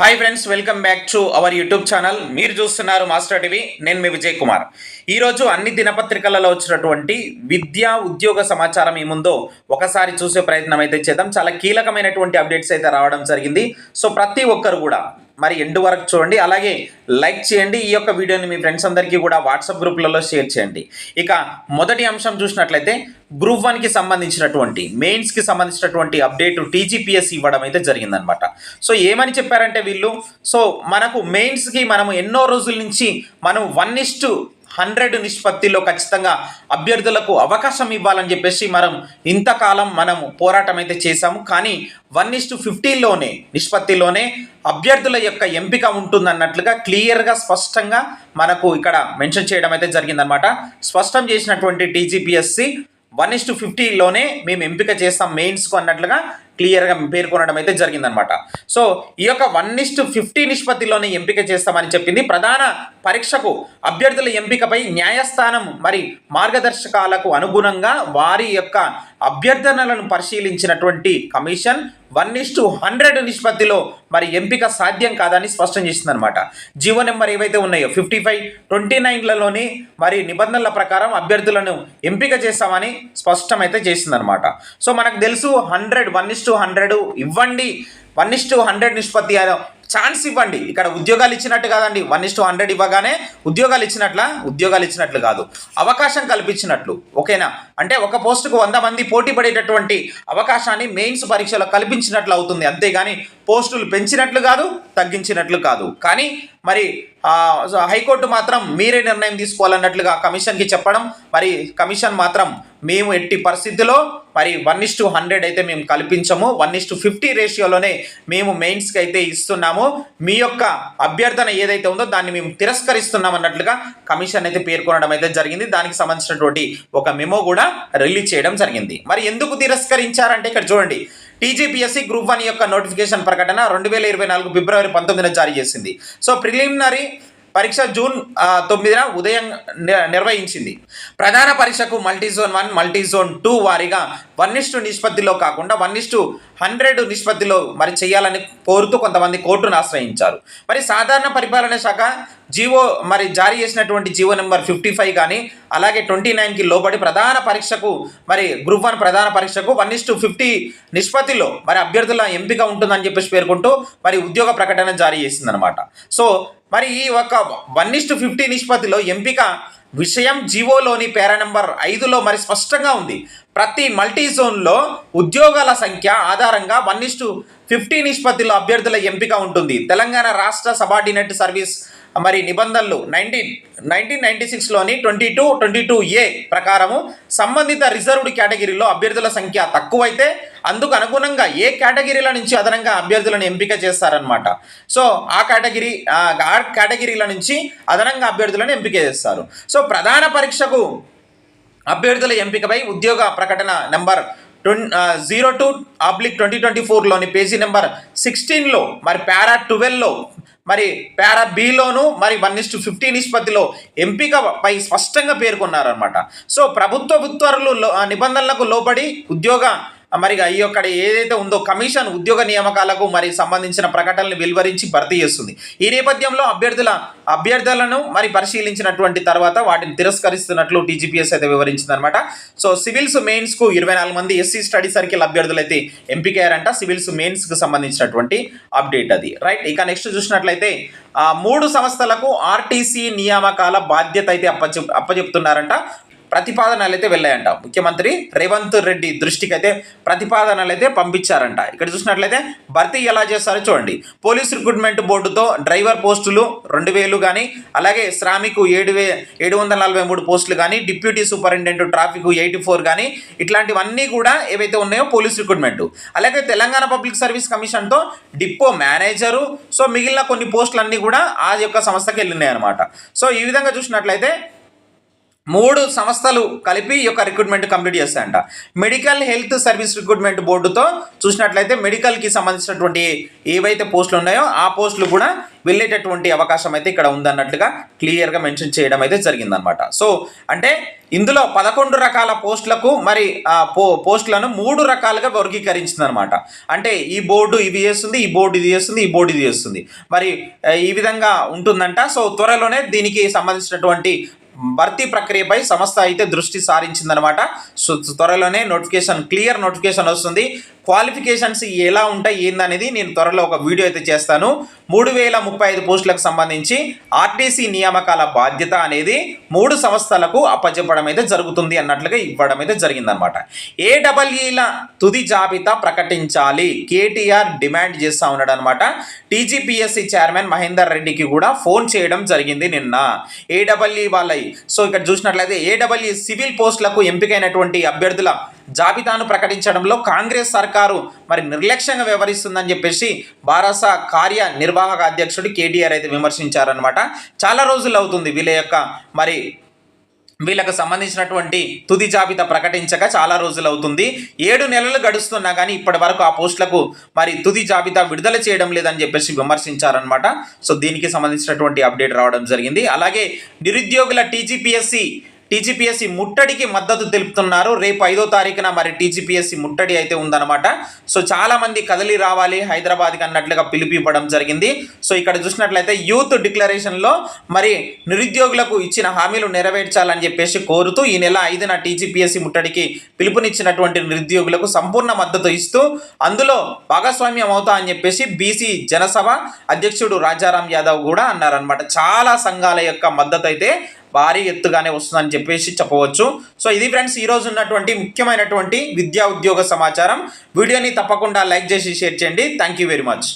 Hi friends welcome back to our YouTube channel మీరు చూస్తున్నారు master TV నేను మీ విజయ్ కుమార్. ఈరోజు అన్ని దినపత్రికలలో వచ్చినటువంటి విద్యా ఉద్యోగ సమాచారం ఏముందో ఒకసారి చూసే ప్రయత్నం అయితే చేద్దాం. చాలా కీలకమైనటువంటి అప్డేట్స్ అయితే రావడం జరిగింది. సో ప్రతి ఒక్కరు కూడా మరి ఎండు వరకు చూడండి. అలాగే లైక్ చేయండి. ఈ యొక్క వీడియోని మీ ఫ్రెండ్స్ అందరికీ కూడా వాట్సాప్ గ్రూప్లలో షేర్ చేయండి. ఇక మొదటి అంశం చూసినట్లయితే గ్రూప్ వన్కి సంబంధించినటువంటి మెయిన్స్కి సంబంధించినటువంటి అప్డేట్ టీజీపీఎస్ ఇవ్వడం అయితే జరిగిందనమాట సో ఏమని చెప్పారంటే వీళ్ళు? సో మనకు మెయిన్స్కి మనము ఎన్నో రోజుల నుంచి మనం వన్ ఇస్టు హండ్రెడ్ నిష్పత్తిలో ఖచ్చితంగా అభ్యర్థులకు అవకాశం ఇవ్వాలని చెప్పేసి మనం ఇంతకాలం మనం పోరాటం అయితే చేశాము. కానీ వన్ ఇస్ టు ఫిఫ్టీలోనే నిష్పత్తిలోనే అభ్యర్థుల యొక్క ఎంపిక ఉంటుందన్నట్లుగా క్లియర్గా స్పష్టంగా మనకు ఇక్కడ మెన్షన్ చేయడం అయితే జరిగిందనమాట స్పష్టం చేసినటువంటి టీజీపీఎస్సి వన్ ఇస్ టు ఫిఫ్టీలోనే మేము ఎంపిక చేస్తాం మెయిన్స్కు అన్నట్లుగా క్లియర్గా పేర్కొనడం అయితే జరిగిందనమాట సో ఈ యొక్క వన్ ఇస్ట్ ఫిఫ్టీ నిష్పత్తిలోనే ఎంపిక చేస్తామని చెప్పింది. ప్రధాన పరీక్షకు అభ్యర్థుల ఎంపికపై న్యాయస్థానం మరి మార్గదర్శకాలకు అనుగుణంగా వారి యొక్క అభ్యర్థనలను పరిశీలించినటువంటి commission one is to hundred నిష్పత్తిలో మరి ఎంపిక సాధ్యం కాదని స్పష్టం చేసింది అనమాట జీవో నెంబర్ ఏవైతే ఉన్నాయో ఫిఫ్టీ ఫైవ్ ట్వంటీ నైన్లలోని మరి నిబంధనల ప్రకారం అభ్యర్థులను ఎంపిక చేస్తామని స్పష్టమైతే చేసిందనమాట సో మనకు తెలుసు hundred one is to hundred ఇవ్వండి. వన్ ఇస్ టు హండ్రెడ్ నిష్పత్తి ఛాన్స్ ఇవ్వండి. ఇక్కడ ఉద్యోగాలు ఇచ్చినట్టు కాదండి. వన్ ఇస్ టు హండ్రెడ్ ఇవ్వగానే ఉద్యోగాలు ఇచ్చినట్ల? ఉద్యోగాలు ఇచ్చినట్లు కాదు. అవకాశం కల్పించినట్లు. ఓకేనా? అంటే ఒక పోస్టుకు వంద మంది పోటీ పడేటటువంటి అవకాశాన్ని మెయిన్స్ పరీక్షలో కల్పించినట్లు అవుతుంది. అంతేగాని పోస్టులు పెంచినట్లు కాదు తగ్గించినట్లు కాదు. కానీ మరి హైకోర్టు మాత్రం మీరే నిర్ణయం తీసుకోవాలన్నట్లుగా కమిషన్కి చెప్పడం మరి కమిషన్ మాత్రం మేము ఎట్టి పరిస్థితిలో మరి వన్ ఇస్ టు హండ్రెడ్ అయితే మేము కల్పించము వన్ ఇస్ టు ఫిఫ్టీ రేషియోలోనే మేము మెయిన్స్కి అయితే ఇస్తున్నాము. మీ యొక్క అభ్యర్థన ఏదైతే ఉందో దాన్ని మేము తిరస్కరిస్తున్నాం అన్నట్లుగా కమిషన్ అయితే పేర్కొనడం అయితే జరిగింది. దానికి సంబంధించినటువంటి ఒక మెమో కూడా రిలీజ్ చేయడం జరిగింది. మరి ఎందుకు తిరస్కరించారంటే ఇక్కడ చూడండి టీజీపీఎస్సీ గ్రూప్ వన్ యొక్క నోటిఫికేషన్ ప్రకటన రెండు వేల ఇరవై నాలుగు ఫిబ్రవరి పంతొమ్మిదిన జారీ చేసింది. సో ప్రిలిమినరీ పరీక్ష జూన్ తొమ్మిదిన ఉదయం నిర్వహించింది. ప్రధాన పరీక్షకు multi zone one multi zone two వారీగా వన్ ఇస్టు నిష్పత్తిలో కాకుండా వన్ ఇస్టు హండ్రెడ్ నిష్పత్తిలో మరి చేయాలని కోరుతూ కొంతమంది కోర్టును ఆశ్రయించారు. మరి సాధారణ పరిపాలన శాఖ జీవో మరి జారీ చేసినటువంటి జీవో నెంబర్ ఫిఫ్టీ ఫైవ్ కానీ అలాగే ట్వంటీ నైన్కి లోబడి ప్రధాన పరీక్షకు మరి గ్రూప్ వన్ ప్రధాన పరీక్షకు వన్ ఇస్ టు ఫిఫ్టీ నిష్పత్తిలో మరి అభ్యర్థుల ఎంపిక ఉంటుందని చెప్పేసి పేర్కొంటూ మరి ఉద్యోగ ప్రకటన జారీ చేసిందనమాట సో మరి ఈ ఒక వన్ ఇస్ టు ఫిఫ్టీ నిష్పత్తిలో ఎంపిక విషయం జీవోలోని పేరా నెంబర్ ఐదులో మరి స్పష్టంగా ఉంది. ప్రతి మల్టీ జోన్లో ఉద్యోగాల సంఖ్య ఆధారంగా వన్ ఇస్టు ఫిఫ్టీ నిష్పత్తిలో అభ్యర్థుల ఎంపిక ఉంటుంది. తెలంగాణ రాష్ట్ర సబార్డినేట్ సర్వీస్ మరి నిబంధనలు nineteen nineteen ninety సిక్స్లోని twenty two twenty two A ప్రకారము సంబంధిత రిజర్వ్డ్ కేటగిరీలో అభ్యర్థుల సంఖ్య తక్కువైతే అందుకు అనుగుణంగా ఏ కేటగిరీల నుంచి అదనంగా అభ్యర్థులను ఎంపిక చేస్తారనమాట సో ఆ కేటగిరీ ఆ కేటగిరీల నుంచి అదనంగా అభ్యర్థులను ఎంపిక చేస్తారు. సో ప్రధాన పరీక్షకు అభ్యర్థుల ఎంపికపై ఉద్యోగ ప్రకటన number twenty zero two oblique twenty twenty ఫోర్లోని page number సిక్స్టీన్లో మరి పారా ట్వెల్వ్లో మరి పారా బిలోను మరి వన్ ఇస్ టు ఫిఫ్టీ నిష్పత్తిలో ఎంపికపై స్పష్టంగా పేర్కొన్నారనమాట సో ప్రభుత్వ ఉత్తర్వులు నిబంధనలకు లోబడి ఉద్యోగ మరి ఈ యొక్క ఏదైతే ఉందో కమిషన్ ఉద్యోగ నియామకాలకు మరి సంబంధించిన ప్రకటనలు వెలువరించి భర్తీ చేస్తుంది. ఈ నేపథ్యంలో అభ్యర్థుల అభ్యర్థులను మరి పరిశీలించినటువంటి తర్వాత వాటిని తిరస్కరిస్తున్నట్లు టీజీపీఎస్ అయితే వివరించిందనమాట సో సివిల్స్ మెయిన్స్కు ఇరవై నాలుగు మంది ఎస్సీ స్టడీ సర్కిల్ అభ్యర్థులు అయితే ఎంపికయ్యారంట. సివిల్స్ మెయిన్స్కు సంబంధించినటువంటి అప్డేట్ అది. రైట్ ఇక నెక్స్ట్ చూసినట్లయితే మూడు సంస్థలకు ఆర్టీసీ నియామకాల బాధ్యత అయితే అప్పచె అప్పచెప్తున్నారంట. ప్రతిపాదనలు అయితే వెళ్ళాయంట. ముఖ్యమంత్రి రేవంత్ రెడ్డి దృష్టికి అయితే ప్రతిపాదనలు అయితే పంపించారంట. ఇక్కడ చూసినట్లయితే భర్తీ ఎలా చేస్తారో చూడండి. పోలీస్ రిక్రూట్మెంట్ బోర్డుతో డ్రైవర్ పోస్టులు రెండు వేలు కానీ అలాగే శ్రామికు ఏడు వే ఏడు వందల నలభై మూడు పోస్టులు కానీ deputy superintendent traffic eighty four కానీ ఇట్లాంటివన్నీ కూడా ఏవైతే ఉన్నాయో పోలీస్ రిక్రూట్మెంట్. అలాగే తెలంగాణ పబ్లిక్ సర్వీస్ కమిషన్తో డిపో మేనేజరు సో మిగిలిన కొన్ని పోస్టులు అన్నీ కూడా ఆ యొక్క సంస్థకి వెళ్ళినాయి అనమాట సో ఈ విధంగా చూసినట్లయితే మూడు సంస్థలు కలిపి ఈ యొక్క రిక్రూట్మెంట్ కంప్లీట్ చేస్తాయంట. మెడికల్ హెల్త్ సర్వీస్ రిక్రూట్మెంట్ బోర్డుతో చూసినట్లయితే మెడికల్కి సంబంధించినటువంటి ఏవైతే పోస్టులు ఉన్నాయో ఆ పోస్టులు కూడా వెళ్ళేటటువంటి అవకాశం అయితే ఇక్కడ ఉందన్నట్లుగా క్లియర్గా మెన్షన్ చేయడం అయితే జరిగిందనమాట సో అంటే ఇందులో పదకొండు రకాల పోస్టులకు మరి ఆ, పో పోస్టులను మూడు రకాలుగా వర్గీకరించిందనమాట అంటే ఈ బోర్డు ఇవి చేస్తుంది ఈ బోర్డు ఇది చేస్తుంది ఈ బోర్డు ఇది చేస్తుంది. మరి ఈ విధంగా ఉంటుందంట. సో త్వరలోనే దీనికి సంబంధించినటువంటి భర్తీ ప్రక్రియపై సంస్థ అయితే దృష్టి సారించిందనమాట. సో త్వరలోనే నోటిఫికేషన్ క్లియర్ నోటిఫికేషన్ వస్తుంది. క్వాలిఫికేషన్స్ ఎలా ఉంటాయి ఏందనేది నేను త్వరలో ఒక వీడియో అయితే చేస్తాను. మూడు వేల ముప్పై ఐదు పోస్టులకు సంబంధించి ఆర్టీసీ నియామకాల బాధ్యత అనేది మూడు సంస్థలకు అప్పచెప్పడం అయితే జరుగుతుంది అన్నట్లుగా ఇవ్వడం అయితే జరిగిందనమాట ఏడబ్ల్యూల తుది జాబితా ప్రకటించాలి. కేటీఆర్ డిమాండ్ చేస్తూ ఉన్నాడు అనమాట టీజీపీఎస్సీ చైర్మన్ మహేందర్ రెడ్డికి కూడా ఫోన్ చేయడం జరిగింది నిన్న. ఏడబ్ల్యూ వాళ్ళ సో ఇక్కడ చూసినట్లయితే ఏడబ్ల్యూ సివిల్ పోస్టులకు ఎంపికైనటువంటి అభ్యర్థుల జాబితాను ప్రకటించడంలో కాంగ్రెస్ సర్కారు మరి నిర్లక్ష్యంగా వ్యవహరిస్తుందని చెప్పేసి బారాస కార్య నిర్వాహక అధ్యక్షుడు కేటీఆర్ అయితే విమర్శించారనమాట చాలా రోజులు అవుతుంది వీళ్ళ యొక్క మరి వీళ్ళకు సంబంధించినటువంటి తుది జాబితా ప్రకటించక చాలా రోజులు అవుతుంది. ఏడు నెలలు గడుస్తున్నా కానీ ఇప్పటి వరకు ఆ పోస్టులకు మరి తుది జాబితా విడుదల చేయడం లేదని చెప్పేసి విమర్శించారనమాట సో దీనికి సంబంధించినటువంటి అప్డేట్ రావడం జరిగింది. అలాగే నిరుద్యోగుల టీజీపీఎస్సి టీజీపీఎస్సి ముట్టడికి మద్దతు తెలుపుతున్నారు. రేపు ఐదో తారీఖున మరి టీజీపీఎస్సి ముట్టడి అయితే ఉందన్నమాట. సో చాలామంది కదలి రావాలి హైదరాబాద్కి అన్నట్లుగా పిలుపు ఇవ్వడం జరిగింది. సో ఇక్కడ చూసినట్లయితే యూత్ డిక్లరేషన్లో మరి నిరుద్యోగులకు ఇచ్చిన హామీలు నెరవేర్చాలని చెప్పేసి కోరుతూ ఈ నెల ఐదున టీజీపీఎస్సి ముట్టడికి పిలుపునిచ్చినటువంటి నిరుద్యోగులకు సంపూర్ణ మద్దతు ఇస్తూ అందులో భాగస్వామ్యం అవుతా అని చెప్పేసి బీసీ జనసభ అధ్యక్షుడు రాజారాం యాదవ్ కూడా అన్నారనమాట చాలా సంఘాల యొక్క మద్దతు అయితే భారీ ఎత్తుగానే వస్తుందని చెప్పేసి చెప్పవచ్చు. సో ఇది ఫ్రెండ్స్ ఈ రోజు ఉన్నటువంటి ముఖ్యమైనటువంటి విద్యా ఉద్యోగ సమాచారం. వీడియోని తప్పకుండా లైక్ చేసి షేర్ చేయండి. Thank you very much